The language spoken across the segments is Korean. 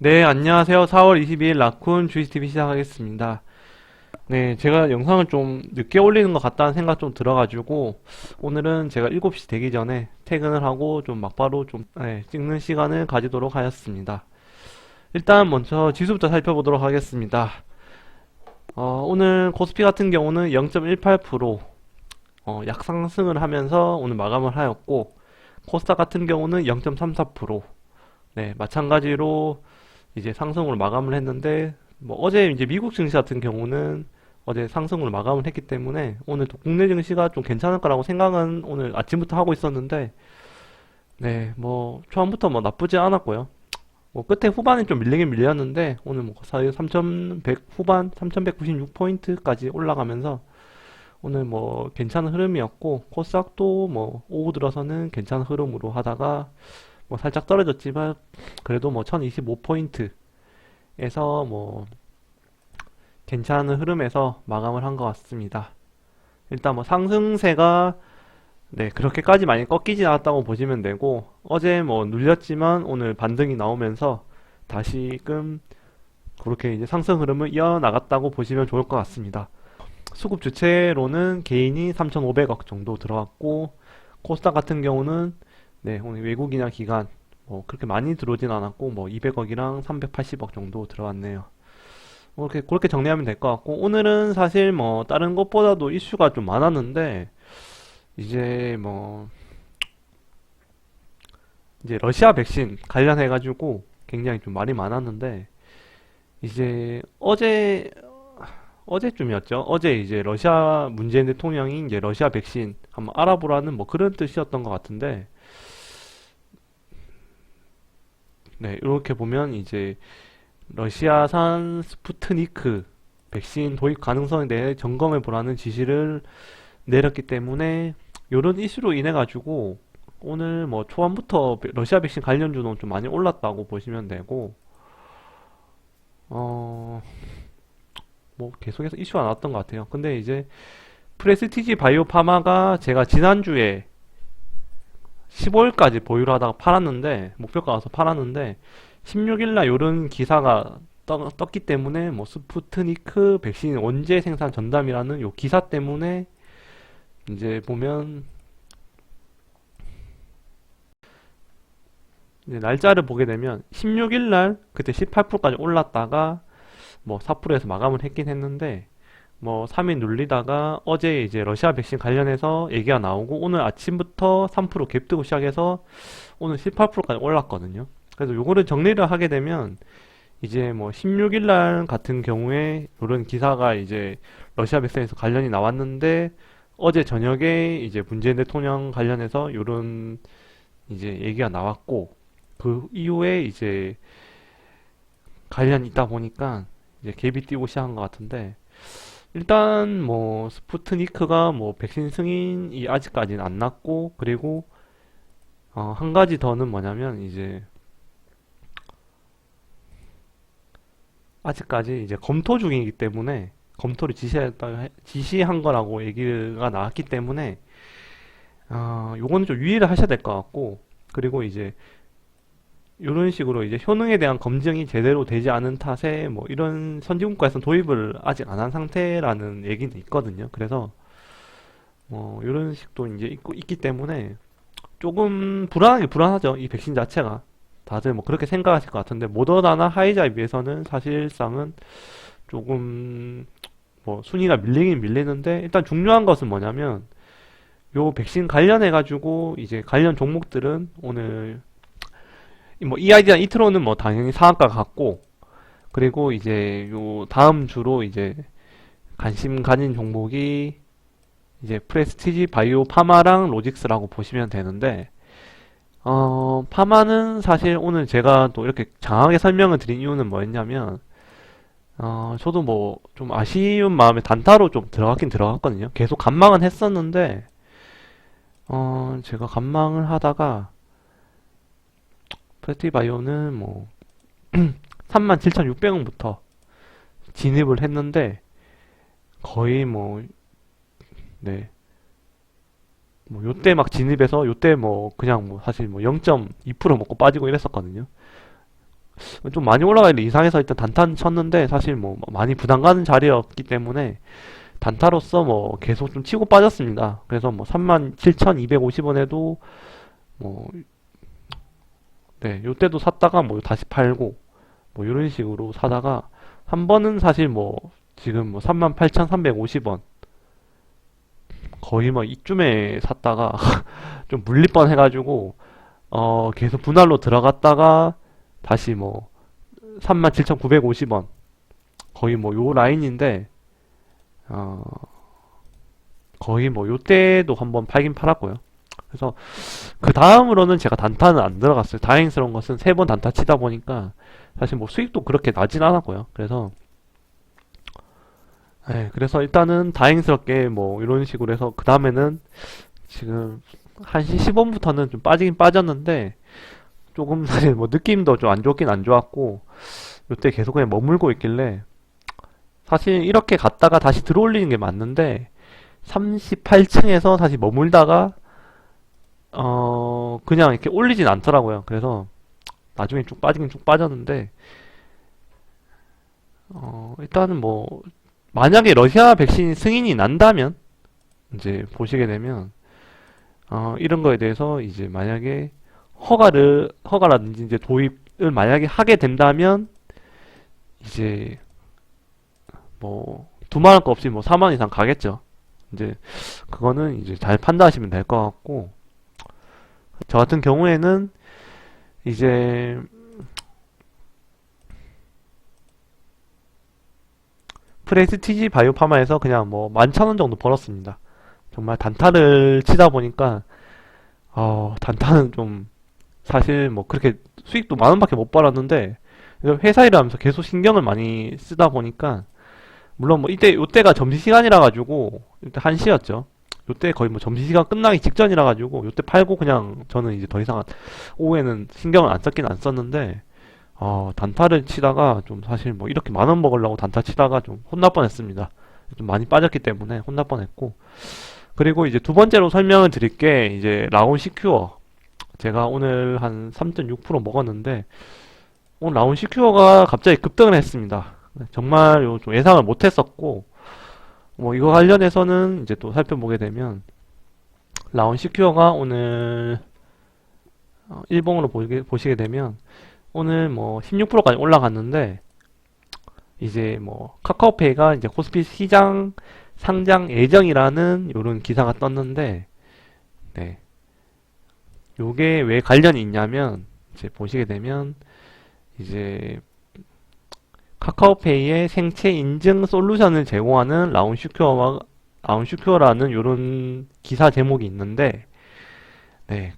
네, 안녕하세요. 4월 22일 라쿤 주이스TV 시작하겠습니다. 네, 제가 영상을 좀 늦게 올리는 것 같다는 생각 좀 들어가지고, 오늘은 제가 7시 되기 전에 퇴근을 하고 좀 막바로 좀, 네, 찍는 시간을 가지도록 하였습니다. 일단 먼저 지수부터 살펴보도록 하겠습니다. 어, 오늘 코스피 같은 경우는 0.18%, 어, 약상승을 하면서 오늘 마감을 하였고, 코스닥 같은 경우는 0.34%, 네, 마찬가지로 이제 상승으로 마감을 했는데 뭐 어제 이제 미국 증시 같은 경우는 어제 상승으로 마감을 했기 때문에 오늘 또 국내 증시가 좀 괜찮을 거라고 생각은 오늘 아침부터 하고 있었는데 네, 뭐 초반부터 뭐 나쁘지 않았고요. 뭐 끝에 후반에 좀 밀리긴 밀렸는데 오늘 뭐 사이 3100 후반 3196 포인트까지 올라가면서 오늘 뭐 괜찮은 흐름이었고 코스닥도 뭐 오후 들어서는 괜찮은 흐름으로 하다가 뭐 살짝 떨어졌지만 그래도 뭐 1025포인트에서 뭐 괜찮은 흐름에서 마감을 한 것 같습니다. 일단 뭐 상승세가 네, 그렇게까지 많이 꺾이지 않았다고 보시면 되고 어제 뭐 눌렸지만 오늘 반등이 나오면서 다시금 그렇게 이제 상승 흐름을 이어나갔다고 보시면 좋을 것 같습니다. 수급 주체로는 개인이 3,500억 정도 들어왔고 코스닥 같은 경우는 네, 오늘 외국이나 기관 뭐 그렇게 많이 들어오진 않았고 뭐 200억이랑 380억 정도 들어왔네요. 뭐 그렇게 그렇게 정리하면 될 것 같고 오늘은 사실 뭐 다른 것보다도 이슈가 좀 많았는데 이제 뭐 이제 러시아 백신 관련해 가지고 굉장히 좀 말이 많았는데 이제 어제 어제쯤이었죠. 어제 이제 러시아 문재인 대통령이 이제 러시아 백신 한번 알아보라는 뭐 그런 뜻이었던 것 같은데 네, 이렇게 보면 이제 러시아산 스푸트니크 백신 도입 가능성에 대해 점검해 보라는 지시를 내렸기 때문에 이런 이슈로 인해 가지고 오늘 뭐 초반부터 러시아 백신 관련 주는 좀 많이 올랐다고 보시면 되고 어 뭐 계속해서 이슈가 나왔던 것 같아요. 근데 이제 프레스티지 바이오 파마가 제가 지난주에 15일까지 보유를 하다가 팔았는데 목표가 가서 팔았는데 16일 날 요런 기사가 떠, 떴기 때문에 뭐 스푸트니크 백신 원재 생산 전담이라는 요 기사 때문에 이제 보면 이제 날짜를 보게 되면 16일 날 그때 18%까지 올랐다가 뭐 4%에서 마감을 했긴 했는데 뭐 3일 눌리다가 어제 이제 러시아 백신 관련해서 얘기가 나오고 오늘 아침부터 3%갭 뜨고 시작해서 오늘 18%까지 올랐거든요. 그래서 요거를 정리를 하게 되면 이제 뭐 16일 날 같은 경우에 이런 기사가 이제 러시아 백신에서 관련이 나왔는데 어제 저녁에 이제 문재인 대통령 관련해서 요런 이제 얘기가 나왔고 그 이후에 이제 관련이 있다 보니까 이제 갭이 뛰고 시작한 것 같은데 일단 뭐 스푸트니크가 뭐 백신 승인이 아직까지는 안 났고 그리고 어, 한 가지 더는 뭐냐면 이제 아직까지 이제 검토 중이기 때문에 검토를 지시했다 지시한 거라고 얘기가 나왔기 때문에 어, 요거는 좀 유의를 하셔야 될 것 같고 그리고 이제 이런 식으로 이제 효능에 대한 검증이 제대로 되지 않은 탓에 뭐 이런 선진국가에서는 도입을 아직 안 한 상태라는 얘기는 있거든요. 그래서 뭐 이런 식도 이제 있고 있기 때문에 조금 불안하게 불안하죠. 이 백신 자체가 다들 뭐 그렇게 생각하실 것 같은데 모더나나 화이자에 비해서는 사실상은 조금 뭐 순위가 밀리긴 밀리는데 일단 중요한 것은 뭐냐면 요 백신 관련해 가지고 이제 관련 종목들은 오늘 뭐이 아이디랑 이트로는 뭐 당연히 상한가 같고 그리고 이제 요 다음 주로 이제 관심 가진 종목이 이제 프레스티지 바이오 파마랑 로직스라고 보시면 되는데 어 파마는 사실 오늘 제가 또 이렇게 장하게 설명을 드린 이유는 뭐였냐면 어 저도 뭐 좀 아쉬운 마음에 단타로 좀 들어갔긴 들어갔거든요. 계속 관망은 했었는데 어 제가 관망을 하다가 프레티바이오는 뭐 37,600원부터 진입을 했는데 거의 뭐 네. 뭐 요때 막 진입해서 요때 뭐 그냥 뭐 사실 뭐 0.2% 먹고 빠지고 이랬었거든요. 좀 많이 올라가는 이상해서 일단 단타는 쳤는데 사실 뭐 많이 부담 가는 자리였기 때문에 단타로서 뭐 계속 좀 치고 빠졌습니다. 그래서 뭐 37,250원에도 뭐 네, 요때도 샀다가 뭐 다시 팔고 뭐 이런 식으로 사다가 한 번은 사실 뭐 지금 뭐 38,350원 거의 뭐 이쯤에 샀다가 좀 물릴 뻔 해가지고 어 계속 분할로 들어갔다가 다시 뭐 37,950원 거의 뭐 요 라인인데 어 거의 뭐 요때도 한번 팔긴 팔았고요. 그래서 그 다음으로는 제가 단타는 안 들어갔어요. 다행스러운 것은 세 번 단타 치다 보니까 사실 뭐 수익도 그렇게 나진 않았고요. 그래서 예, 그래서 일단은 다행스럽게 뭐 이런 식으로 해서 그 다음에는 지금 1시 10분부터는 좀 빠지긴 빠졌는데 조금 사실 뭐 느낌도 좀 안 좋긴 안 좋았고 요때 계속 그냥 머물고 있길래 사실 이렇게 갔다가 다시 들어올리는 게 맞는데 38층에서 다시 머물다가 어 그냥 이렇게 올리진 않더라고요. 그래서 나중에 쭉 빠지긴 쭉 빠졌는데 어 일단은 뭐 만약에 러시아 백신 승인이 난다면 이제 보시게 되면 어 이런 거에 대해서 이제 만약에 허가를 허가라든지 이제 도입을 만약에 하게 된다면 이제 뭐 두말 할 거 없이 뭐 4만 이상 가겠죠. 이제 그거는 이제 잘 판단하시면 될 것 같고 저 같은 경우에는 이제 프레스티지 바이오파마에서 그냥 뭐 11,000원 정도 벌었습니다. 정말 단타를 치다 보니까 어, 단타는 좀 사실 뭐 그렇게 수익도 만 원밖에 못 벌었는데 회사 일을 하면서 계속 신경을 많이 쓰다 보니까 물론 뭐 이때 요때가 점심 시간이라 가지고 이때 1시였죠. 요때 거의 뭐 점심시간 끝나기 직전이라 가지고 요때 팔고 그냥 저는 이제 더 이상 오후에는 신경을 안 썼긴 안 썼는데 어, 단타를 치다가 좀 사실 뭐 이렇게 만 원 먹으려고 단타 치다가 좀 혼날 뻔했습니다. 좀 많이 빠졌기 때문에 혼날 뻔했고 그리고 이제 두 번째로 설명을 드릴 게 이제 라온 시큐어 제가 오늘 한 3.6% 먹었는데 오늘 라온 시큐어가 갑자기 급등을 했습니다. 정말 요 좀 예상을 못 했었고 뭐 이거 관련해서는 이제 또 살펴보게 되면 라온 시큐어가 오늘 어, 일봉으로 보게, 보시게 되면 오늘 뭐 16%까지 올라갔는데 이제 뭐 카카오페이가 이제 코스피 시장 상장 예정이라는 요런 기사가 떴는데 네. 요게 왜 관련이 있냐면 이제 보시게 되면 이제 카카오페이의 생체 인증 솔루션을 제공하는 라운슈큐어와 라운슈큐어라는 요런 기사 제목이 있는데 네.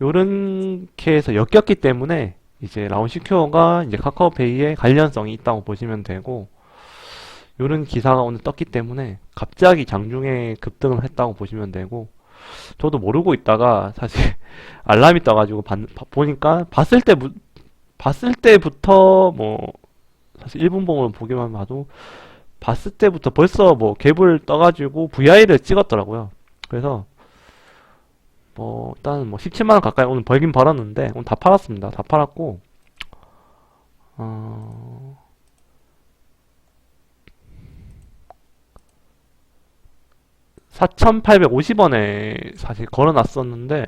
요렇게 해서 엮였기 때문에 이제 라운시큐어가 이제 카카오페이에 관련성이 있다고 보시면 되고 요런 기사가 오늘 떴기 때문에 갑자기 장중에 급등을 했다고 보시면 되고 저도 모르고 있다가 사실 알람이 떠가지고 봤- 봐- 보니까 봤을 때 봤을 때부터 뭐 사실 1분봉으로 보기만 봐도 봤을 때부터 벌써 뭐 갭을 떠가지고 VI를 찍었더라고요. 그래서 뭐 일단 뭐 17만 원 가까이 오늘 벌긴 벌었는데 오늘 다 팔았습니다. 다 팔았고 어 4,850원에 사실 걸어놨었는데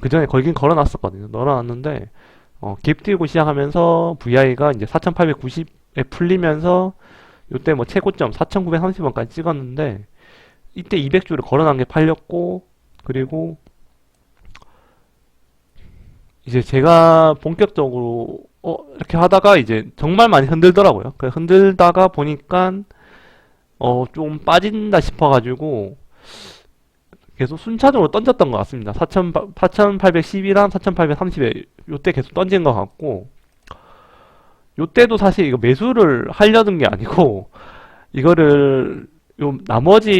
그 전에 걸긴 걸어놨었거든요. 넣어놨는데 어, 갭 띄고 시작하면서 VI가 이제 4,890에 풀리면서 요때 뭐 최고점 4,930원까지 찍었는데 이때 200주를 걸어놓은 게 팔렸고 그리고 이제 제가 본격적으로 어, 이렇게 하다가 이제 정말 많이 흔들더라고요. 그 흔들다가 보니까 어, 좀 빠진다 싶어가지고 계속 순차적으로 던졌던 것 같습니다. 4,000, 4,810이랑 4,830에 요때 계속 던진 것 같고 요때도 사실 이거 매수를 하려는 게 아니고 이거를 요 나머지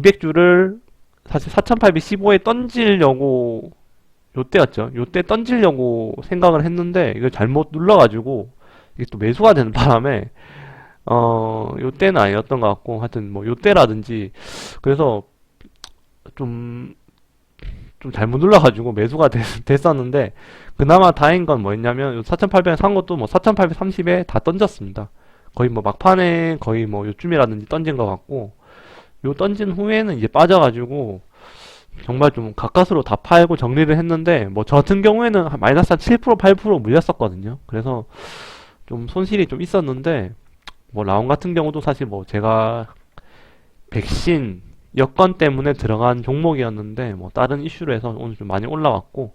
200주를 사실 4,815에 던지려고 요때였죠. 요때 던지려고 생각을 했는데 이걸 잘못 눌러가지고 이게 또 매수가 되는 바람에 어 요때는 아니었던 것 같고 하여튼 뭐 요때라든지 그래서 좀좀 잘못 눌러가지고 매수가 됐, 됐었는데 그나마 다행인 건 뭐였냐면 4,800에 산 것도 뭐 4,830에 다 던졌습니다. 거의 뭐 막판에 거의 뭐 요쯤이라든지 던진 것 같고 요 던진 후에는 이제 빠져가지고 정말 좀 가까스로 다 팔고 정리를 했는데 뭐 저 같은 경우에는 한 마이너스 한 7% 8% 물렸었거든요. 그래서 좀 손실이 좀 있었는데 뭐 라운 같은 경우도 사실 뭐 제가 백신 여건 때문에 들어간 종목이었는데 뭐 다른 이슈로 해서 오늘 좀 많이 올라왔고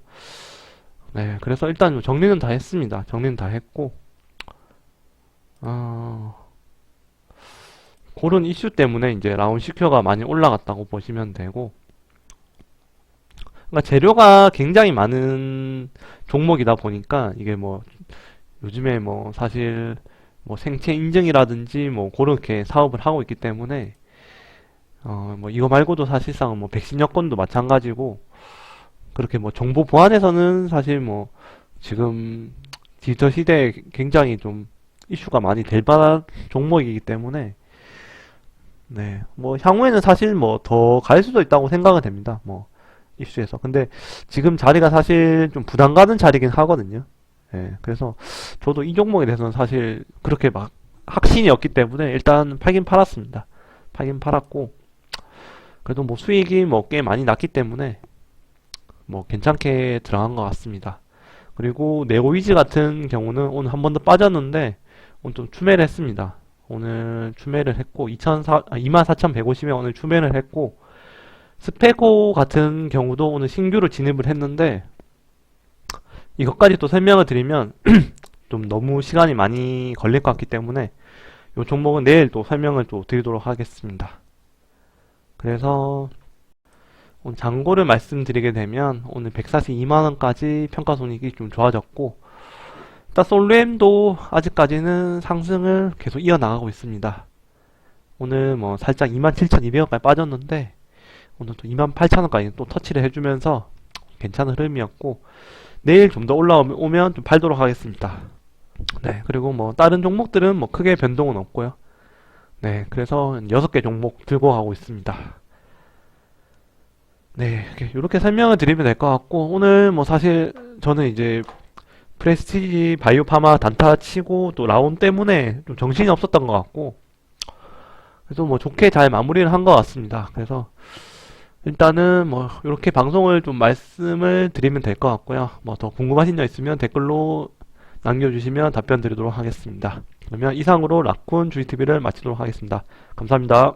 네 그래서 일단 좀 정리는 다 했습니다. 정리는 다 했고 어, 그런 이슈 때문에 이제 라운 시큐어가 많이 올라갔다고 보시면 되고 그러니까 재료가 굉장히 많은 종목이다 보니까 이게 뭐 요즘에 뭐 사실 뭐 생체 인증이라든지 뭐 그렇게 사업을 하고 있기 때문에 어 뭐 이거 말고도 사실상 뭐 백신 여건도 마찬가지고 그렇게 뭐 정보 보안에서는 사실 뭐 지금 디지털 시대에 굉장히 좀 이슈가 많이 될 만한 종목이기 때문에 네 뭐 향후에는 사실 뭐 더 갈 수도 있다고 생각은 됩니다 뭐 이슈에서. 근데 지금 자리가 사실 좀 부담 가는 자리긴 하거든요. 예 그래서 저도 이 종목에 대해서는 사실 그렇게 막 확신이 없기 때문에 일단 팔긴 팔았습니다. 팔긴 팔았고 그래도 뭐 수익이 뭐 꽤 많이 났기 때문에 뭐 괜찮게 들어간 것 같습니다. 그리고 네오이즈 같은 경우는 오늘 한 번 더 빠졌는데 오늘 좀 추매를 했습니다. 오늘 추매를 했고 2,400, 아, 24,150에 오늘 추매를 했고 스페고 같은 경우도 오늘 신규로 진입을 했는데 이것까지 또 설명을 드리면 좀 너무 시간이 많이 걸릴 것 같기 때문에 이 종목은 내일 또 설명을 또 드리도록 하겠습니다. 그래서 잔고를 말씀드리게 되면 오늘 142만원까지 평가손익이 좀 좋아졌고 일단 솔루엠도 아직까지는 상승을 계속 이어나가고 있습니다. 오늘 뭐 살짝 27,200원까지 빠졌는데 오늘 또 28,000원까지 또 터치를 해주면서 괜찮은 흐름이었고 내일 좀 더 올라오면 좀 팔도록 하겠습니다. 네, 그리고 뭐 다른 종목들은 뭐 크게 변동은 없고요. 네, 그래서 6개 종목 들고 가고 있습니다. 네, 이렇게, 설명을 드리면 될 것 같고, 오늘 뭐 사실 저는 이제 프레스티지 바이오 파마 단타 치고 또 라온 때문에 좀 정신이 없었던 것 같고, 그래서 뭐 좋게 잘 마무리를 한 것 같습니다. 그래서 일단은 뭐 이렇게 방송을 좀 말씀을 드리면 될 것 같고요. 뭐 더 궁금하신 점 있으면 댓글로 남겨주시면 답변 드리도록 하겠습니다. 그러면 이상으로 라쿤 GTV를 마치도록 하겠습니다. 감사합니다.